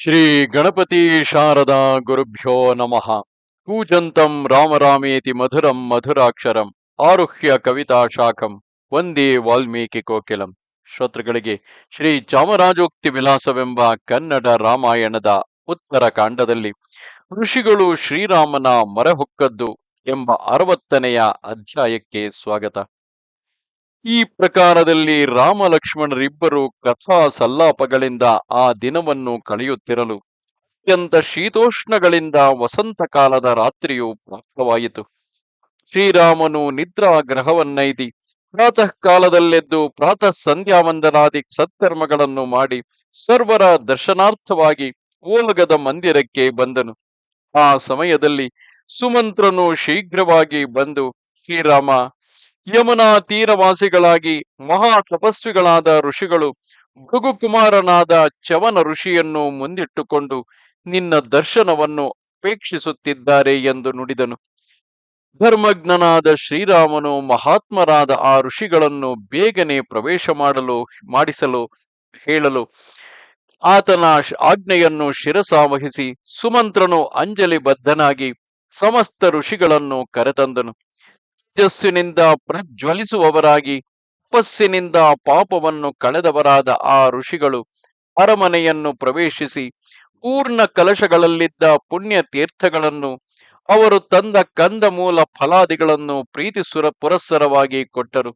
ಶ್ರೀ ಗಣಪತಿ ಶಾರದಾ ಗುರುಭ್ಯೋ ನಮಃ. ಕೂಜಂತಂ ರಾಮರಾಮೇತಿ ಮಧುರಂ ಮಧುರಾಕ್ಷರಂ ಆರುಹ್ಯ ಕವಿತಾ ಶಾಖಂ ವಂದೇ ವಾಲ್ಮೀಕಿ ಕೋಕಿಲಂ. ಶ್ರೋತೃಗಳಿಗೆ ಶ್ರೀ ಚಾಮರಾಜೋಕ್ತಿ ವಿಲಾಸವೆಂಬ ಕನ್ನಡ ರಾಮಾಯಣದ ಉತ್ತರ ಕಾಂಡದಲ್ಲಿ ಋಷಿಗಳು ಶ್ರೀರಾಮನ ಮೊರೆಹೊಕ್ಕದ್ದು ಎಂಬ ಅರವತ್ತನೆಯ ಅಧ್ಯಾಯಕ್ಕೆ ಸ್ವಾಗತ. ಈ ಪ್ರಕಾರದಲ್ಲಿ ರಾಮ ಲಕ್ಷ್ಮಣರಿಬ್ಬರು ಕಥಾ ಸಲ್ಲಾಪಗಳಿಂದ ಆ ದಿನವನ್ನು ಕಳೆಯುತ್ತಿರಲು ಅತ್ಯಂತ ಶೀತೋಷ್ಣಗಳಿಂದ ವಸಂತ ಕಾಲದ ರಾತ್ರಿಯು ಪ್ರಾಪ್ತವಾಯಿತು. ಶ್ರೀರಾಮನು ನಿದ್ರಾ ಗ್ರಹವನ್ನೈದಿ ಪ್ರಾತಃ ಕಾಲದಲ್ಲೆದ್ದು ಪ್ರಾತಃ ಸಂಧ್ಯಾವಂದನಾದಿ ಸತ್ಕರ್ಮಗಳನ್ನು ಮಾಡಿ ಸರ್ವರ ದರ್ಶನಾರ್ಥವಾಗಿ ಓಲಗದ ಮಂದಿರಕ್ಕೆ ಬಂದನು. ಆ ಸಮಯದಲ್ಲಿ ಸುಮಂತ್ರನು ಶೀಘ್ರವಾಗಿ ಬಂದು, ಶ್ರೀರಾಮ ಯಮುನಾ ತೀರವಾಸಿಗಳಾಗಿ ಮಹಾ ತಪಸ್ವಿಗಳಾದ ಋಷಿಗಳು ಭೃಗುಕುಮಾರನಾದ ಚವನ ಋಷಿಯನ್ನು ಮುಂದಿಟ್ಟುಕೊಂಡು ನಿನ್ನ ದರ್ಶನವನ್ನು ಅಪೇಕ್ಷಿಸುತ್ತಿದ್ದಾರೆ ಎಂದು ನುಡಿದನು. ಧರ್ಮಜ್ಞನಾದ ಶ್ರೀರಾಮನು ಮಹಾತ್ಮರಾದ ಆ ಋಷಿಗಳನ್ನು ಬೇಗನೆ ಪ್ರವೇಶ ಮಾಡಲು, ಮಾಡಿಸಲು ಹೇಳಲು ಆತನ ಆಜ್ಞೆಯನ್ನು ಶಿರಸಾವಹಿಸಿ ಸುಮಂತ್ರನು ಅಂಜಲಿ ಬದ್ಧನಾಗಿ ಸಮಸ್ತ ಋಷಿಗಳನ್ನು ಕರೆತಂದನು. ತೇಜಸ್ಸಿನಿಂದ ಪ್ರಜ್ವಲಿಸುವವರಾಗಿ ತಪಸ್ಸಿನಿಂದ ಪಾಪವನ್ನು ಕಳೆದವರಾದ ಆ ಋಷಿಗಳು ಅರಮನೆಯನ್ನು ಪ್ರವೇಶಿಸಿ, ಪೂರ್ಣ ಕಲಶಗಳಲ್ಲಿದ್ದ ಪುಣ್ಯ ತೀರ್ಥಗಳನ್ನು ಅವರು ತಂದ ಕಂದಮೂಲ ಫಲಾದಿಗಳನ್ನು ಪ್ರೀತಿಸುರ ಪುರಸ್ಸರವಾಗಿ ಕೊಟ್ಟರು.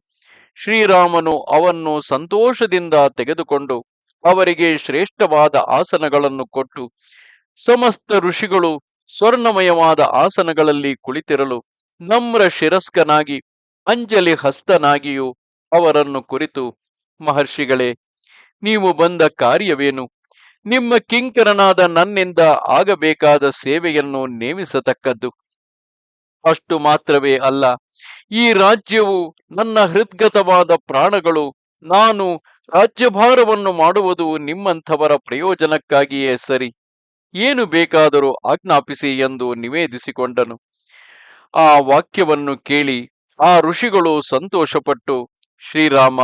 ಶ್ರೀರಾಮನು ಅವನ್ನು ಸಂತೋಷದಿಂದ ತೆಗೆದುಕೊಂಡು ಅವರಿಗೆ ಶ್ರೇಷ್ಠವಾದ ಆಸನಗಳನ್ನು ಕೊಟ್ಟು, ಸಮಸ್ತ ಋಷಿಗಳು ಸ್ವರ್ಣಮಯವಾದ ಆಸನಗಳಲ್ಲಿ ಕುಳಿತಿರಲು ನಮ್ರ ಶಿರಸ್ಕನಾಗಿ, ಅಂಜಲಿ ಹಸ್ತನಾಗಿಯೂ ಅವರನ್ನು ಕುರಿತು, ಮಹರ್ಷಿಗಳೇ, ನೀವು ಬಂದ ಕಾರ್ಯವೇನು? ನಿಮ್ಮ ಕಿಂಕರನಾದ ನನ್ನಿಂದ ಆಗಬೇಕಾದ ಸೇವೆಯನ್ನು ನೇಮಿಸತಕ್ಕದ್ದು? ಅಷ್ಟು ಮಾತ್ರವೇ ಅಲ್ಲ. ಈ ರಾಜ್ಯವು ನನ್ನ ಹೃದ್ಗತವಾದ ಪ್ರಾಣಗಳು. ನಾನು ರಾಜ್ಯಭಾರವನ್ನು ಮಾಡುವುದು ನಿಮ್ಮಂಥವರ ಪ್ರಯೋಜನಕ್ಕಾಗಿಯೇ ಸರಿ. ಏನು ಬೇಕಾದರೂ ಆಜ್ಞಾಪಿಸಿ ಎಂದು ನಿವೇದಿಸಿಕೊಂಡನು. ಆ ವಾಕ್ಯವನ್ನು ಕೇಳಿ ಆ ಋಷಿಗಳು ಸಂತೋಷಪಟ್ಟು, ಶ್ರೀರಾಮ,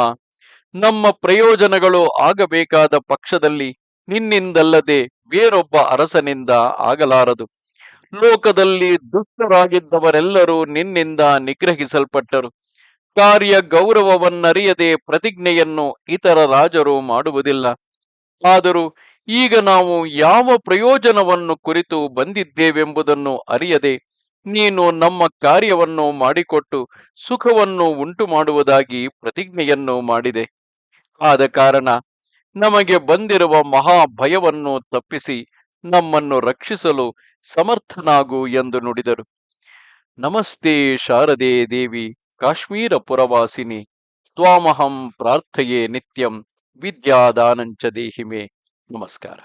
ನಮ್ಮ ಪ್ರಯೋಜನಗಳು ಆಗಬೇಕಾದ ಪಕ್ಷದಲ್ಲಿ ನಿನ್ನಿಂದಲ್ಲದೆ ಬೇರೊಬ್ಬ ಅರಸನಿಂದ ಆಗಲಾರದು. ಲೋಕದಲ್ಲಿ ದುಷ್ಟರಾಗಿದ್ದವರೆಲ್ಲರೂ ನಿನ್ನಿಂದ ನಿಗ್ರಹಿಸಲ್ಪಟ್ಟರು. ಕಾರ್ಯ ಗೌರವವನ್ನರಿಯದೆ ಪ್ರತಿಜ್ಞೆಯನ್ನು ಇತರ ರಾಜರು ಮಾಡುವುದಿಲ್ಲ. ಆದರೂ ಈಗ ನಾವು ಯಾವ ಪ್ರಯೋಜನವನ್ನು ಕುರಿತು ಬಂದಿದ್ದೇವೆಂಬುದನ್ನು ಅರಿಯದೆ ನೀನು ನಮ್ಮ ಕಾರ್ಯವನ್ನು ಮಾಡಿಕೊಟ್ಟು ಸುಖವನ್ನು ಉಂಟು ಮಾಡುವುದಾಗಿ ಪ್ರತಿಜ್ಞೆಯನ್ನು ಮಾಡಿದೆ. ಆದ ಕಾರಣ ನಮಗೆ ಬಂದಿರುವ ಮಹಾ ಭಯವನ್ನು ತಪ್ಪಿಸಿ ನಮ್ಮನ್ನು ರಕ್ಷಿಸಲು ಸಮರ್ಥನಾಗು ಎಂದು ನುಡಿದರು. ನಮಸ್ತೆ ಶಾರದೆ ದೇವಿ ಕಾಶ್ಮೀರ ಪುರವಾಸಿನಿ. ತ್ವಾಮಹಂ ಪ್ರಾರ್ಥೆಯೇ ನಿತ್ಯಂ ವಿದ್ಯಾದಾನಂಚ ದೇಹಿಮೆ. ನಮಸ್ಕಾರ.